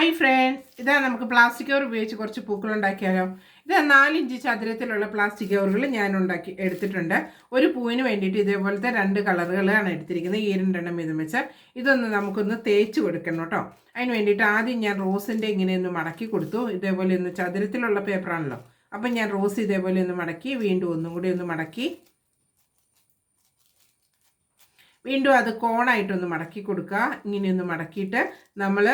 Hi friends ഇതാ നമുക്ക് plastic cover ഉപയോഗിച്ച് കുറച്ച് പൂക്കൾ ഉണ്ടാക്കിയാലോ. ഇത് നാലിഞ്ച് ചതുരത്തിലുള്ള പ്ലാസ്റ്റിക് കവറുകൾ ഞാൻ ഉണ്ടാക്കി എടുത്തിട്ടുണ്ട്. ഒരു പൂവിന് വേണ്ടിയിട്ട് ഇതേപോലത്തെ രണ്ട് കളറുകളാണ് എടുത്തിരിക്കുന്നത്. ഈ രണ്ടെണ്ണം വീതം വെച്ച് ഇതൊന്ന് നമുക്കൊന്ന് തേച്ച് കൊടുക്കണം കേട്ടോ. അതിന് വേണ്ടിയിട്ട് ആദ്യം ഞാൻ റോസിന്റെ ഇങ്ങനെ ഒന്ന് മടക്കി കൊടുത്തു. ഇതേപോലെ ഒന്ന് ചതുരത്തിലുള്ള പേപ്പറാണല്ലോ അപ്പം ഞാൻ റോസ് ഇതേപോലെ ഒന്ന് മടക്കി വീണ്ടും ഒന്നും കൂടി ഒന്ന് മടക്കി വീണ്ടും അത് കോണായിട്ടൊന്ന് മടക്കി കൊടുക്കുക. ഇങ്ങനെയൊന്ന് മടക്കിയിട്ട് നമ്മൾ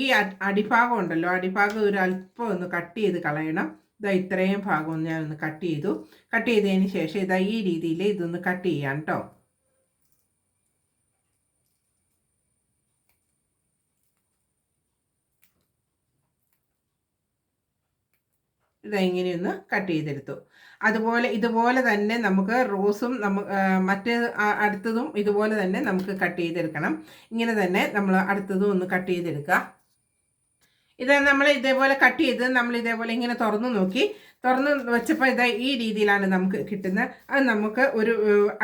ഈ അടിഭാഗം ഉണ്ടല്ലോ. അടിഭാഗം ഒരു അല്പം ഒന്ന് കട്ട് ചെയ്ത് കളയണം. ഇതാ ഇത്രയും ഭാഗം ഒന്ന് ഞാൻ ഒന്ന് കട്ട് ചെയ്തു. കട്ട് ചെയ്തതിന് ശേഷം ഇതാ ഈ രീതിയിൽ ഇതൊന്ന് കട്ട് ചെയ്യാം കേട്ടോ ഇതാ ഇങ്ങനെയൊന്ന് കട്ട് ചെയ്തെടുത്തു. അതുപോലെ ഇതുപോലെ തന്നെ നമുക്ക് റോസും നമ്മ ആ, മറ്റ് അടുത്തതും ഇതുപോലെ തന്നെ നമുക്ക് കട്ട് ചെയ്തെടുക്കണം. ഇങ്ങനെ തന്നെ നമ്മൾ അടുത്തതും ഒന്ന് കട്ട് ചെയ്തെടുക്കുക. ഇത് നമ്മൾ ഇതേപോലെ കട്ട് ചെയ്ത് നമ്മൾ ഇതേപോലെ ഇങ്ങനെ തുറന്നു നോക്കി. തുറന്ന് വെച്ചപ്പോൾ ഇത് ഈ രീതിയിലാണ് നമുക്ക് കിട്ടുന്നത് അത് നമുക്ക് ഒരു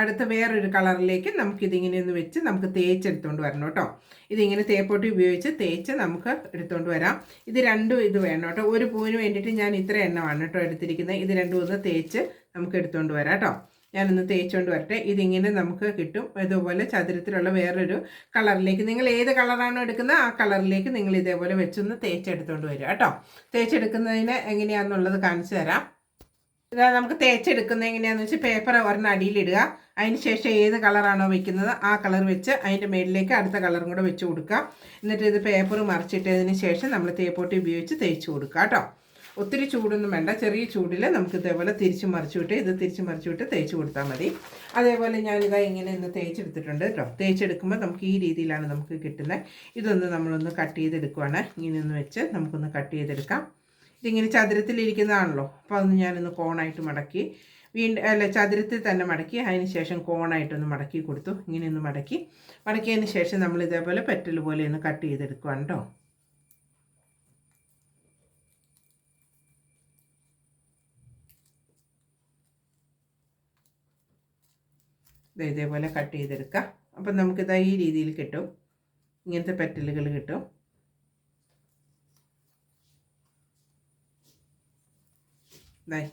അടുത്ത വേറൊരു കളറിലേക്ക് നമുക്കിതിങ്ങനെ ഒന്ന് വെച്ച് നമുക്ക് തേച്ചെടുത്തുകൊണ്ട് വരണം കേട്ടോ. ഇതിങ്ങനെ തേപ്പൊട്ടി ഉപയോഗിച്ച് തേച്ച് നമുക്ക് എടുത്തുകൊണ്ട് വരാം. ഇത് രണ്ടും ഇത് വേണം കേട്ടോ. ഒരു പൂവിന് വേണ്ടിയിട്ട് ഞാൻ ഇത്ര എണ്ണമാണ് കേട്ടോ എടുത്തിരിക്കുന്നത് ഇത് രണ്ടും ഒന്ന് തേച്ച് നമുക്ക് എടുത്തുകൊണ്ട് വരാം കേട്ടോ. ഞാനൊന്ന് തേച്ചുകൊണ്ട് വരട്ടെ. ഇതിങ്ങനെ നമുക്ക് കിട്ടും. ഇതുപോലെ ചതുരത്തിലുള്ള വേറൊരു കളറിലേക്ക് നിങ്ങൾ ഏത് കളറാണോ എടുക്കുന്നത് ആ കളറിലേക്ക് നിങ്ങൾ ഇതേപോലെ വെച്ചൊന്ന് തേച്ചെടുത്തുകൊണ്ട് വരിക കേട്ടോ. തേച്ചെടുക്കുന്നതിന് എങ്ങനെയാണെന്നുള്ളത് കാണിച്ചു തരാം. ഇതാ നമുക്ക് തേച്ചെടുക്കുന്നത് എങ്ങനെയാണെന്ന് വെച്ചാൽ പേപ്പർ ഒരെണ്ണം അടിയിലിടുക അതിന് ശേഷം ഏത് കളറാണോ വെക്കുന്നത് ആ കളർ വെച്ച് അതിന്റെ മേളിലേക്ക് അടുത്ത കളറും കൂടെ വെച്ച് കൊടുക്കുക. എന്നിട്ട് ഇത് പേപ്പർ മറിച്ചിട്ടതിന് ശേഷം നമ്മൾ തേപ്പോട്ടി ഉപയോഗിച്ച് തേച്ച് കൊടുക്കുക കേട്ടോ. ഒത്തിരി ചൂടൊന്നും വേണ്ട. ചെറിയ ചൂടിൽ നമുക്ക് ഇതേപോലെ തിരിച്ച് മറിച്ചു വിട്ട് ഇത് തിരിച്ച് മറിച്ചു വിട്ട് തേച്ച് കൊടുത്താൽ മതി. അതേപോലെ ഞാനിതാ ഇങ്ങനെ ഒന്ന് തേച്ചെടുത്തിട്ടുണ്ട് കേട്ടോ തേച്ചെടുക്കുമ്പോൾ നമുക്ക് ഈ രീതിയിലാണ് നമുക്ക് കിട്ടുന്നത് ഇതൊന്ന് നമ്മളൊന്ന് കട്ട് ചെയ്തെടുക്കുവാണ്. ഇങ്ങനെ ഒന്ന് വെച്ച് നമുക്കൊന്ന് കട്ട് ചെയ്തെടുക്കാം. ഇതിങ്ങനെ ചതുരത്തിലിരിക്കുന്നതാണല്ലോ. അപ്പോൾ അതൊന്ന് ഞാനൊന്ന് കോണായിട്ട് മടക്കി വീണ്ടും അല്ല ചതുരത്തിൽ തന്നെ മടക്കി അതിന് ശേഷം കോണായിട്ടൊന്ന് മടക്കി കൊടുത്തു. ഇങ്ങനെ ഒന്ന് മടക്കി. മടക്കിയതിന് ശേഷം നമ്മൾ ഇതേപോലെ പെറ്റൽ പോലെ ഒന്ന് കട്ട് ചെയ്തെടുക്കുവാണ് കേട്ടോ ഇതേപോലെ കട്ട് ചെയ്തെടുക്കാം. അപ്പം നമുക്കിതാ ഈ രീതിയിൽ കിട്ടും. ഇങ്ങനത്തെ പെറ്റലുകൾ കിട്ടും.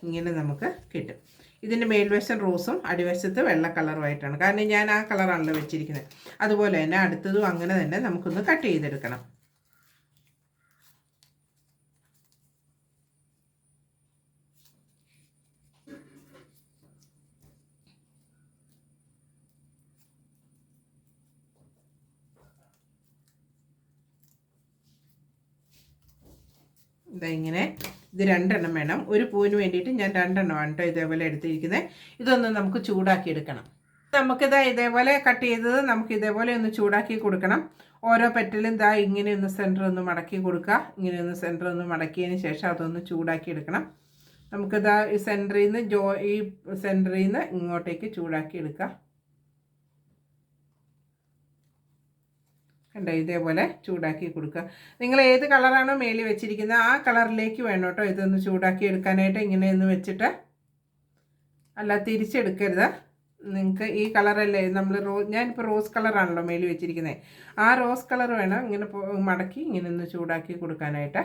ഇങ്ങനെ നമുക്ക് കിട്ടും. ഇതിന്റെ മേൽവശം റോസും അടിവശത്ത് വെള്ള കളറുമായിട്ടാണ്. കാരണം ഞാൻ ആ കളറാണല്ലോ വെച്ചിരിക്കുന്നത്. അതുപോലെ തന്നെ അടുത്തതും അങ്ങനെ തന്നെ നമുക്കൊന്ന് കട്ട് ചെയ്തെടുക്കണം. ഇതാ ഇങ്ങനെ ഇത് രണ്ടെണ്ണം വേണം. ഒരു പൂവിന് വേണ്ടിയിട്ട് ഞാൻ രണ്ടെണ്ണമാണ് കേട്ടോ ഇതേപോലെ എടുത്തിരിക്കുന്നത്. ഇതൊന്ന് നമുക്ക് ചൂടാക്കി എടുക്കണം. നമുക്കിതാ ഇതേപോലെ കട്ട് ചെയ്തത് നമുക്ക് ഇതേപോലെ ഒന്ന് ചൂടാക്കി കൊടുക്കണം. ഓരോ പെറ്റലും ഇതാ ഇങ്ങനെ ഒന്ന് സെന്റർ ഒന്ന് മടക്കി കൊടുക്കുക. ഇങ്ങനെ ഒന്ന് സെന്റർ ഒന്ന് മടക്കിയതിന് ശേഷം അതൊന്ന് ചൂടാക്കി എടുക്കണം. നമുക്കിതാ ഈ സെന്ററിൽ നിന്ന് ജോ ഈ സെന്ററിൽ നിന്ന് ഇങ്ങോട്ടേക്ക് ചൂടാക്കി എടുക്കുക കണ്ടോ? ഇതേപോലെ ചൂടാക്കി കൊടുക്കുക. നിങ്ങൾ ഏത് കളറാണോ മേലിൽ വെച്ചിരിക്കുന്നത് ആ കളറിലേക്ക് വേണം കേട്ടോ ഇതൊന്ന് ചൂടാക്കി എടുക്കാനായിട്ട്. ഇങ്ങനെ ഒന്ന് വെച്ചിട്ട് അല്ല തിരിച്ചെടുക്കരുത്. നിങ്ങൾക്ക് ഈ കളറല്ലേ നമ്മൾ റോ ഞാനിപ്പോൾ റോസ് കളറാണല്ലോ മേലിൽ വെച്ചിരിക്കുന്നത്. ആ റോസ് കളർ വേണം ഇങ്ങനെ മടക്കി ഇങ്ങനെ ഒന്ന് ചൂടാക്കി കൊടുക്കാനായിട്ട്.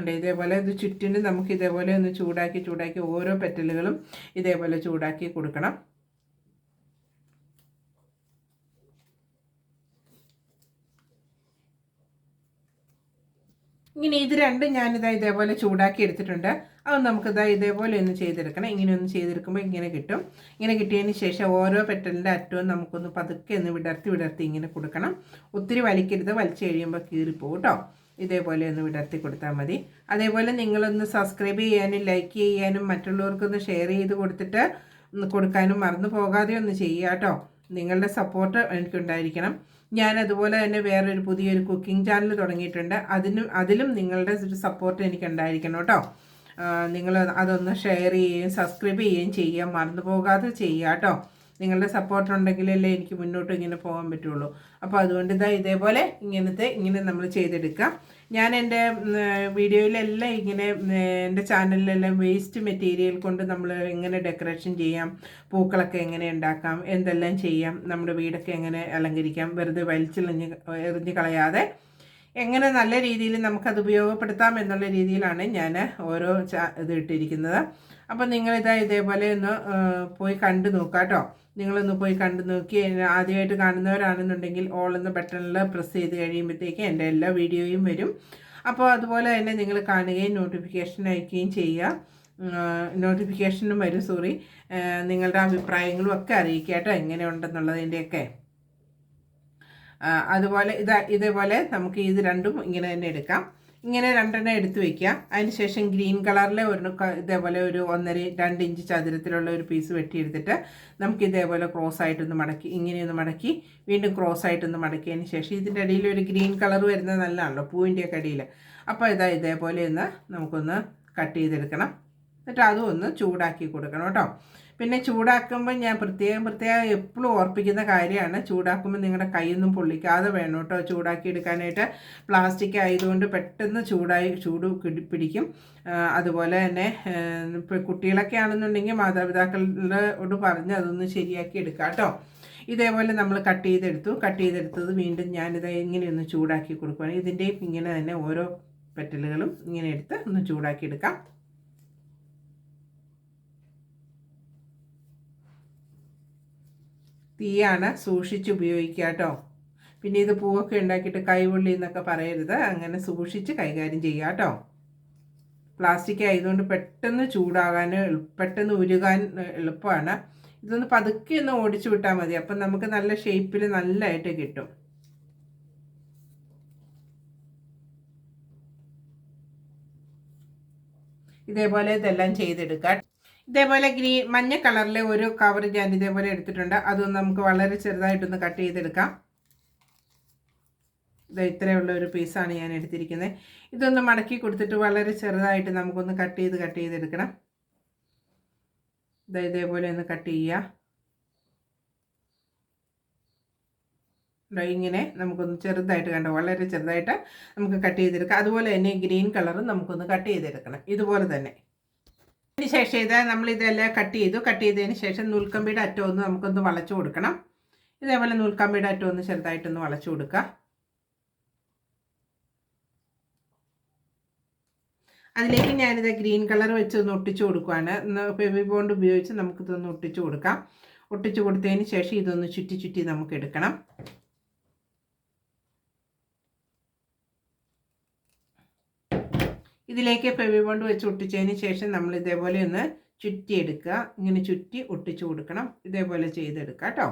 ഉണ്ട്. ഇതേപോലെ ഇത് ചുറ്റിനും നമുക്ക് ഇതേപോലെ ഒന്ന് ചൂടാക്കി ചൂടാക്കി ഓരോ പെറ്റലുകളും ഇതേപോലെ ചൂടാക്കി കൊടുക്കണം. ഇങ്ങനെ ഇത് രണ്ടും ഞാനിതാ ഇതേപോലെ ചൂടാക്കി എടുത്തിട്ടുണ്ട്. അത് നമുക്കിതാ ഇതേപോലെ ഒന്ന് ചെയ്തെടുക്കണം. ഇങ്ങനെ ഒന്ന് ചെയ്തെടുക്കുമ്പോൾ ഇങ്ങനെ കിട്ടും. ഇങ്ങനെ കിട്ടിയതിന് ശേഷം ഓരോ പെറ്റലിന്റെ അറ്റവും നമുക്കൊന്ന് പതുക്കെ ഒന്ന് വിടർത്തി വിടർത്തി ഇങ്ങനെ കൊടുക്കണം. ഒത്തിരി വലിക്കരുത്. വലിച്ചു കഴിയുമ്പോൾ കീറിപ്പോകും കേട്ടോ ഇതേപോലെ ഒന്ന് വിടർത്തി കൊടുത്താൽ മതി. അതേപോലെ നിങ്ങളൊന്ന് സബ്സ്ക്രൈബ് ചെയ്യാനും ലൈക്ക് ചെയ്യാനും മറ്റുള്ളവർക്കൊന്ന് ഷെയർ ചെയ്ത് കൊടുത്തിട്ട് കൊടുക്കാനും മറന്നു പോകാതെ ഒന്ന് ചെയ്യുക കേട്ടോ നിങ്ങളുടെ സപ്പോർട്ട് എനിക്കുണ്ടായിരിക്കണം. ഞാൻ അതുപോലെ തന്നെ വേറൊരു പുതിയൊരു കുക്കിംഗ് ചാനൽ തുടങ്ങിയിട്ടുണ്ട്. അതിനും അതിലും നിങ്ങളുടെ ഒരു സപ്പോർട്ട് എനിക്കുണ്ടായിരിക്കണം കേട്ടോ നിങ്ങൾ അതൊന്ന് ഷെയർ ചെയ്യുകയും സബ്സ്ക്രൈബ് ചെയ്യുകയും ചെയ്യുക മറന്നു പോകാതെ ചെയ്യുക കേട്ടോ നിങ്ങളുടെ സപ്പോർട്ട് ഉണ്ടെങ്കിലല്ലേ എനിക്ക് മുന്നോട്ട് ഇങ്ങനെ പോകാൻ പറ്റുള്ളൂ. അപ്പോൾ അതുകൊണ്ട് ഇതാ ഇതേപോലെ ഇങ്ങനത്തെ ഇങ്ങനെ നമ്മൾ ചെയ്തെടുക്കാം. ഞാൻ എന്റെ വീഡിയോയിലെല്ലാം ഇങ്ങനെ എന്റെ ചാനലിലെല്ലാം വേസ്റ്റ് മെറ്റീരിയൽ കൊണ്ട് നമ്മൾ എങ്ങനെ ഡെക്കറേഷൻ ചെയ്യാം പൂക്കളൊക്കെ എങ്ങനെ ഉണ്ടാക്കാം എന്തെല്ലാം ചെയ്യാം നമ്മുടെ വീടൊക്കെ എങ്ങനെ അലങ്കരിക്കാം വെറുതെ വലിച്ചെറിഞ്ഞ് എറിഞ്ഞ് കളയാതെ എങ്ങനെ നല്ല രീതിയിൽ നമുക്കത് ഉപയോഗപ്പെടുത്താം എന്നുള്ള രീതിയിലാണ് ഞാൻ ഓരോ ഇത് ഇട്ടിരിക്കുന്നത്. അപ്പോൾ നിങ്ങളിതാ ഇതേപോലെ ഒന്ന് പോയി കണ്ടു നോക്കാം കേട്ടോ നിങ്ങളൊന്ന് പോയി കണ്ടു നോക്കി. ആദ്യമായിട്ട് കാണുന്നവരാണെന്നുണ്ടെങ്കിൽ ഓൾ എന്ന ബട്ടണിൽ പ്രസ് ചെയ്ത് കഴിയുമ്പോഴത്തേക്ക് എന്റെ എല്ലാ വീഡിയോയും വരും. അപ്പോൾ അതുപോലെ തന്നെ നിങ്ങൾ കാണുകയും നോട്ടിഫിക്കേഷൻ അയക്കുകയും ചെയ്യുക. നോട്ടിഫിക്കേഷനും വരും സോറി നിങ്ങളുടെ അഭിപ്രായങ്ങളും ഒക്കെ അറിയിക്കുക കേട്ടോ എങ്ങനെയുണ്ടെന്നുള്ളതിന്റെയൊക്കെ. അതുപോലെ ഇതാ ഇതേപോലെ നമുക്ക് ഇത് രണ്ടും ഇങ്ങനെ തന്നെ എടുക്കാം. ഇങ്ങനെ രണ്ടെണ്ണം എടുത്തു വയ്ക്കുക അതിനുശേഷം ഗ്രീൻ കളറിലെ ഒരു ഇതേപോലെ ഒരു ഒന്നര രണ്ട് ഇഞ്ച് ചതുരത്തിലുള്ള ഒരു പീസ് വെട്ടിയെടുത്തിട്ട് നമുക്ക് ഇതേപോലെ ക്രോസ് ആയിട്ടൊന്ന് മടക്കി ഇങ്ങനെയൊന്ന് മടക്കി വീണ്ടും ക്രോസ് ആയിട്ടൊന്ന് മടക്കിയതിന് ശേഷം ഇതിന്റെ അടിയിൽ ഒരു ഗ്രീൻ കളർ വരുന്നത് നല്ലതാണല്ലോ പൂവിന്റെയൊക്കെ അടിയിൽ അപ്പോൾ ഇതാ ഇതേപോലെ ഒന്ന് നമുക്കൊന്ന് കട്ട് ചെയ്തെടുക്കണം. എന്നിട്ട് അതും ഒന്ന് ചൂടാക്കി കൊടുക്കണം കേട്ടോ. പിന്നെ ചൂടാക്കുമ്പോൾ ഞാൻ പ്രത്യേകം പ്രത്യേകം എപ്പോഴും ഓർപ്പിക്കുന്ന കാര്യമാണ്. ചൂടാക്കുമ്പോൾ നിങ്ങളുടെ കൈയൊന്നും പൊള്ളിക്കാതെ വേണം കേട്ടോ ചൂടാക്കി എടുക്കാനായിട്ട് പ്ലാസ്റ്റിക് ആയതുകൊണ്ട് പെട്ടെന്ന് ചൂടായി ചൂട് പിടിക്കും. അതുപോലെ തന്നെ കുട്ടികളൊക്കെ ആണെന്നുണ്ടെങ്കിൽ മാതാപിതാക്കളോട് പറഞ്ഞ് അതൊന്ന് ശരിയാക്കി എടുക്കാം കേട്ടോ ഇതേപോലെ നമ്മൾ കട്ട് ചെയ്തെടുത്തു. കട്ട് ചെയ്തെടുത്തത് വീണ്ടും ഞാനിത് ഇങ്ങനെയൊന്ന് ചൂടാക്കി കൊടുക്കുകയാണ് ഇതിന്റെയും ഇങ്ങനെ തന്നെ ഓരോ പെറ്റലുകളും ഇങ്ങനെ എടുത്ത് ഒന്ന് ചൂടാക്കി എടുക്കാം. തീയാണ് സൂക്ഷിച്ച് ഉപയോഗിക്കുക കേട്ടോ. പിന്നെ ഇത് പൂവൊക്കെ ഉണ്ടാക്കിയിട്ട് കൈവള്ളി എന്നൊക്കെ പറയരുത്. അങ്ങനെ സൂക്ഷിച്ച് കൈകാര്യം ചെയ്യുക കേട്ടോ. പ്ലാസ്റ്റിക് ആയതുകൊണ്ട് പെട്ടെന്ന് ചൂടാകാൻ പെട്ടെന്ന് ഉരുകാൻ എളുപ്പമാണ്. ഇതൊന്ന് പതുക്കെ ഒന്ന് ഓടിച്ചു വിട്ടാൽ മതി. അപ്പം നമുക്ക് നല്ല ഷേപ്പിൽ നല്ലതായിട്ട് കിട്ടും. ഇതേപോലെ ഇതെല്ലാം ചെയ്തെടുക്കാം. ഇതേപോലെ ഗ്രീൻ മഞ്ഞ കളറിലെ ഒരു കവർ ഞാൻ ഇതേപോലെ എടുത്തിട്ടുണ്ട്. അതൊന്ന് നമുക്ക് വളരെ ചെറുതായിട്ടൊന്ന് കട്ട് ചെയ്തെടുക്കാം. ഇത് ഇത്രയുള്ള ഒരു പീസാണ് ഞാൻ എടുത്തിരിക്കുന്നത്. ഇതൊന്ന് മടക്കി കൊടുത്തിട്ട് വളരെ ചെറുതായിട്ട് നമുക്കൊന്ന് കട്ട് ചെയ്ത് കട്ട് ചെയ്തെടുക്കണം. ഇത് ഇതേപോലെ ഒന്ന് കട്ട് ചെയ്യുക. ഇങ്ങനെ നമുക്കൊന്ന് ചെറുതായിട്ട് കണ്ടോ? വളരെ ചെറുതായിട്ട് നമുക്ക് കട്ട് ചെയ്തെടുക്കാം. അതുപോലെ തന്നെ ഗ്രീൻ കളറും നമുക്കൊന്ന് കട്ട് ചെയ്തെടുക്കണം. ഇതുപോലെ തന്നെ. അതിന് ശേഷം ഇത് നമ്മൾ ഇതെല്ലാം കട്ട് ചെയ്തു. കട്ട് ചെയ്തതിന് ശേഷം നൂൽക്കമ്പിയുടെ അറ്റം ഒന്ന് നമുക്കൊന്ന് വളച്ചു കൊടുക്കണം. ഇതേപോലെ നൂൽക്കമ്പിയുടെ അറ്റം ഒന്ന് ചെറുതായിട്ടൊന്ന് വളച്ചു കൊടുക്കുക. അതിലേക്ക് ഞാനിത് ഗ്രീൻ കളർ വെച്ച് ഒന്ന് ഒട്ടിച്ചു കൊടുക്കുകയാണ് ഫെവി ബോണ്ട് ഉപയോഗിച്ച് നമുക്കിതൊന്ന് ഒട്ടിച്ചു കൊടുക്കാം. ഒട്ടിച്ചു കൊടുത്തതിന് ശേഷം ഇതൊന്ന് ചുറ്റി ചുറ്റി നമുക്ക് എടുക്കണം. ഇതിലേക്ക് ഫെവി ബോണ്ട് വെച്ച് ഒട്ടിച്ചതിന് ശേഷം നമ്മൾ ഇതേപോലെ ഒന്ന് ചുറ്റിയെടുക്കുക. ഇങ്ങനെ ചുറ്റി ഒട്ടിച്ചു കൊടുക്കണം. ഇതേപോലെ ചെയ്തെടുക്കുക കേട്ടോ.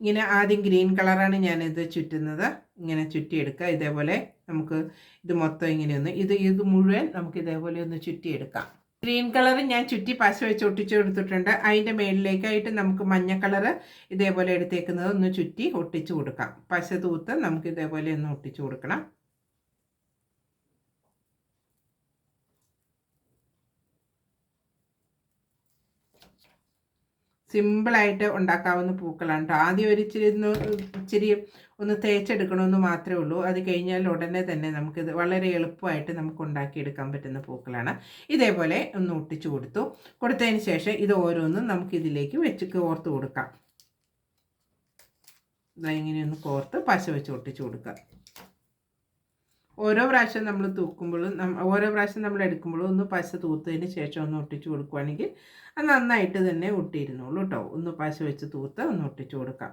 ഇങ്ങനെ ആദ്യം ഗ്രീൻ കളറാണ് ഞാനിത് ചുറ്റുന്നത്. ഇങ്ങനെ ചുറ്റിയെടുക്കുക. ഇതേപോലെ നമുക്ക് ഇത് മൊത്തം ഇങ്ങനെയൊന്ന് ഇത് ഇത് മുഴുവൻ നമുക്ക് ഇതേപോലെ ഒന്ന് ചുറ്റിയെടുക്കാം. ഗ്രീൻ കളർ ഞാൻ ചുറ്റി പശ വെച്ച് ഒട്ടിച്ചു കൊടുത്തിട്ടുണ്ട്. അതിന്റെ മേളിലേക്കായിട്ട് നമുക്ക് മഞ്ഞ കളർ ഇതേപോലെ എടുത്തേക്കുന്നത് ഒന്ന് ചുറ്റി ഒട്ടിച്ചു കൊടുക്കാം. പശ തൂത്ത് നമുക്ക് ഇതേപോലെ ഒന്ന് ഒട്ടിച്ചു കൊടുക്കണം. സിമ്പിളായിട്ട് ഉണ്ടാക്കാവുന്ന പൂക്കളാണ് കേട്ടോ ആദ്യം ഒരു ഇച്ചിരി ഇച്ചിരി ഒന്ന് തേച്ചെടുക്കണമെന്ന് മാത്രമേ ഉള്ളൂ. അത് കഴിഞ്ഞാൽ ഉടനെ തന്നെ നമുക്കിത് വളരെ എളുപ്പമായിട്ട് നമുക്ക് ഉണ്ടാക്കിയെടുക്കാൻ പറ്റുന്ന പൂക്കളാണ്. ഇതേപോലെ ഒന്ന് ഒട്ടിച്ചു കൊടുത്തു. കൊടുത്തതിന് ശേഷം ഇത് ഓരോന്നും നമുക്കിതിലേക്ക് വെച്ച് കോർത്ത് കൊടുക്കാം. ഇതെങ്ങനെയൊന്ന് കോർത്ത് പശ വെച്ച് ഒട്ടിച്ചു കൊടുക്കുക. ഓരോ പ്രാവശ്യം നമ്മൾ തൂക്കുമ്പോഴും ഓരോ പ്രാവശ്യം നമ്മൾ എടുക്കുമ്പോഴും ഒന്ന് പശ തൂത്തതിന് ശേഷം ഒന്ന് ഒട്ടിച്ചു കൊടുക്കുകയാണെങ്കിൽ അത് നന്നായിട്ട് തന്നെ ഒട്ടിയിരുന്നുള്ളൂ കേട്ടോ ഒന്ന് പശ വെച്ച് തൂത്ത് ഒന്ന് ഒട്ടിച്ചു കൊടുക്കാം.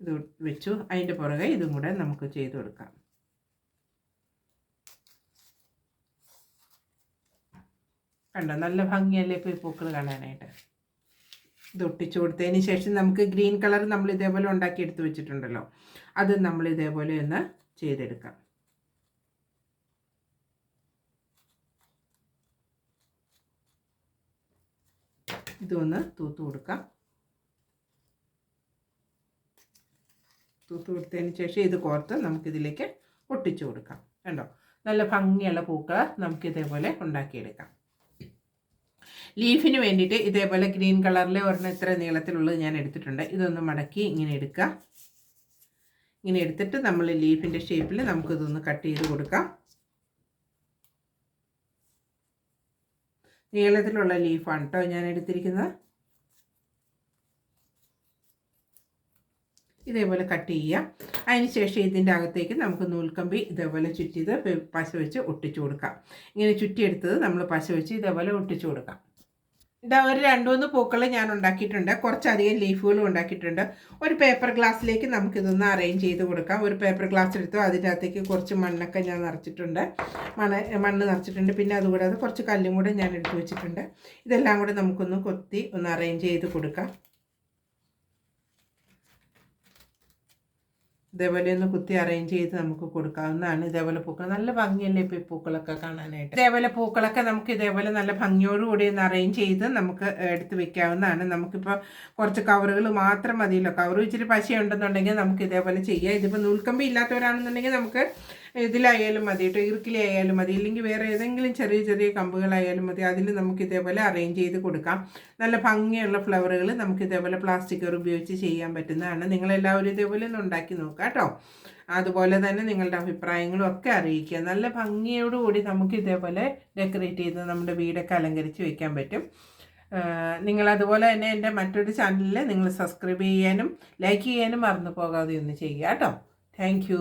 ഇത് വെച്ചു. അതിന്റെ പുറകെ ഇതും കൂടെ നമുക്ക് ചെയ്ത് കൊടുക്കാം. കണ്ടോ? നല്ല ഭംഗിയല്ലേ ഇപ്പോൾ ഈ പൂക്കൾ കാണാനായിട്ട്? ഇത് ഒട്ടിച്ചു കൊടുത്തതിന് ശേഷം നമുക്ക് ഗ്രീൻ കളർ നമ്മൾ ഇതേപോലെ ഉണ്ടാക്കി എടുത്ത് വെച്ചിട്ടുണ്ടല്ലോ. അത് നമ്മൾ ഇതേപോലെ ഒന്ന് ചെയ്തെടുക്കാം. ഇതൊന്ന് തൂത്ത് കൊടുക്കാം. തൂത്ത് കൊടുത്തതിന് ശേഷം ഇത് കോർത്ത് നമുക്കിതിലേക്ക് ഒട്ടിച്ചു കൊടുക്കാം. കണ്ടോ? നല്ല ഭംഗിയുള്ള പൂക്കൾ നമുക്കിതേപോലെ ഉണ്ടാക്കിയെടുക്കാം. ലീഫിന് വേണ്ടിയിട്ട് ഇതേപോലെ ഗ്രീൻ കളറിലെ ഒരെണ്ണം ഇത്ര നീളത്തിലുള്ളത് ഞാൻ എടുത്തിട്ടുണ്ട്. ഇതൊന്ന് മടക്കി ഇങ്ങനെ എടുക്കുക ഇങ്ങനെ എടുത്തിട്ട് നമ്മൾ ലീഫിന്റെ ഷേപ്പിൽ നമുക്കിതൊന്ന് കട്ട് ചെയ്ത് കൊടുക്കാം. നീളത്തിലുള്ള ലീഫാണ് കേട്ടോ ഞാൻ എടുത്തിരിക്കുന്നത്. ഇതേപോലെ കട്ട് ചെയ്യുക അതിനുശേഷം ഇതിന്റെ അകത്തേക്ക് നമുക്ക് നൂൽക്കമ്പി ഇതേപോലെ ചുറ്റിയത് പശ വെച്ച് ഒട്ടിച്ചു കൊടുക്കാം. ഇങ്ങനെ ചുറ്റിയെടുത്തത് നമ്മൾ പശ വെച്ച് ഇതേപോലെ ഒട്ടിച്ചു കൊടുക്കാം. ഇതാ ഒരു രണ്ട് മൂന്ന് പൂക്കൾ ഞാൻ ഉണ്ടാക്കിയിട്ടുണ്ട്. കുറച്ചധികം ലീഫുകളും ഉണ്ടാക്കിയിട്ടുണ്ട്. ഒരു പേപ്പർ ഗ്ലാസ്സിലേക്ക് നമുക്കിതൊന്ന് അറേഞ്ച് ചെയ്ത് കൊടുക്കാം. ഒരു പേപ്പർ ഗ്ലാസ് എടുത്തു. അതിന്റെ അകത്തേക്ക് കുറച്ച് മണ്ണൊക്കെ ഞാൻ നിറച്ചിട്ടുണ്ട്. മണ്ണ് മണ്ണ് നിറച്ചിട്ടുണ്ട്. പിന്നെ അതുകൂടാതെ കുറച്ച് കല്ലും കൂടെ ഞാൻ എടുത്തു വെച്ചിട്ടുണ്ട്. ഇതെല്ലാം കൂടെ നമുക്കൊന്ന് കൊത്തി ഒന്ന് അറേഞ്ച് ചെയ്ത് കൊടുക്കാം. ഇതേപോലെ ഒന്ന് കുത്തി അറേഞ്ച് ചെയ്ത് നമുക്ക് കൊടുക്കാവുന്നതാണ്. ഇതേപോലെ പൂക്കൾ നല്ല ഭംഗിയല്ലേ ഇപ്പോൾ ഈ പൂക്കളൊക്കെ കാണാനായിട്ട്? ഇതേപോലെ പൂക്കളൊക്കെ നമുക്ക് ഇതേപോലെ നല്ല ഭംഗിയോടുകൂടി ഒന്ന് അറേഞ്ച് ചെയ്ത് നമുക്ക് എടുത്ത് വെക്കാവുന്നതാണ്. നമുക്കിപ്പോൾ കുറച്ച് കവറുകൾ മാത്രം മതിയല്ലോ. കവർ ഇച്ചിരി പശയുണ്ടെന്നുണ്ടെങ്കിൽ നമുക്ക് ഇതേപോലെ ചെയ്യാം. ഇതിപ്പോൾ നൂൽക്കമ്പി ഇല്ലാത്തവരാണെന്നുണ്ടെങ്കിൽ നമുക്ക് ഇതിലായാലും മതി കേട്ടോ. ഇറുക്കിലായാലും മതി ഇല്ലെങ്കിൽ വേറെ ഏതെങ്കിലും ചെറിയ ചെറിയ കമ്പുകളായാലും മതി. അതിൽ നമുക്ക് ഇതേപോലെ അറേഞ്ച് ചെയ്ത് കൊടുക്കാം. നല്ല ഭംഗിയുള്ള ഫ്ലവറുകൾ നമുക്ക് ഇതേപോലെ പ്ലാസ്റ്റിക് കവർ ഉപയോഗിച്ച് ചെയ്യാൻ പറ്റുന്നതാണ്. നിങ്ങളെല്ലാവരും ഇതേപോലെ ഒന്ന് ഉണ്ടാക്കി നോക്കുക കേട്ടോ. അതുപോലെ തന്നെ നിങ്ങളുടെ അഭിപ്രായങ്ങളും ഒക്കെ അറിയിക്കുക. നല്ല ഭംഗിയോടുകൂടി നമുക്ക് ഇതേപോലെ ഡെക്കറേറ്റ് ചെയ്ത് നമ്മുടെ വീടൊക്കെ അലങ്കരിച്ച് വയ്ക്കാൻ പറ്റും. നിങ്ങൾ അതുപോലെ തന്നെ എന്റെ മറ്റൊരു ചാനലിൽ നിങ്ങൾ സബ്സ്ക്രൈബ് ചെയ്യാനും ലൈക്ക് ചെയ്യാനും മറന്നു പോകാതെ ഒന്ന് ചെയ്യുക കേട്ടോ. താങ്ക്